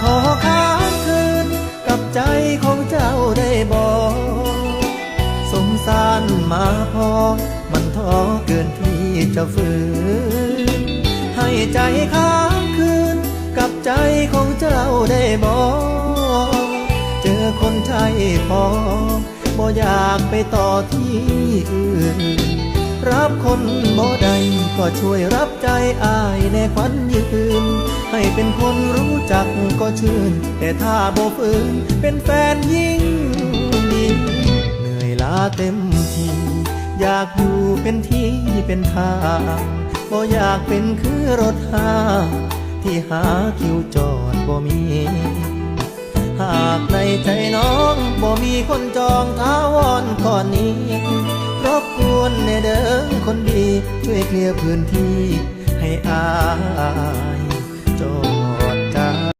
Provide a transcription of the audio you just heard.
ขอค้างคืนกับใจของเจ้าได้บอกสงสารมาพอ มันท้อเกินที่จะฝืน ให้ใจค้างคืนกับใจของเจ้าได้บอกเจอคนใช่พอบ่อยากไปต่อที่อื่น รับคนบ่ได้ก็ช่วยรับใจอายในควันยืน ให้เป็นคน ก็ชื่น แต่ถ้าบ่ฝืนเป็นแฟนยิ่งดีเหนื่อยล้าเต็มทีอยากอยู่เป็นที่เป็นทางบ่อยากเป็นคือรถหาที่หาคิวจอดบ่มี หากในใจน้องบ่มีคนจองท้าวอนก่อนนี้รบกวนในเดิมคนดีช่วยเคลียร์พื้นที่ให้อา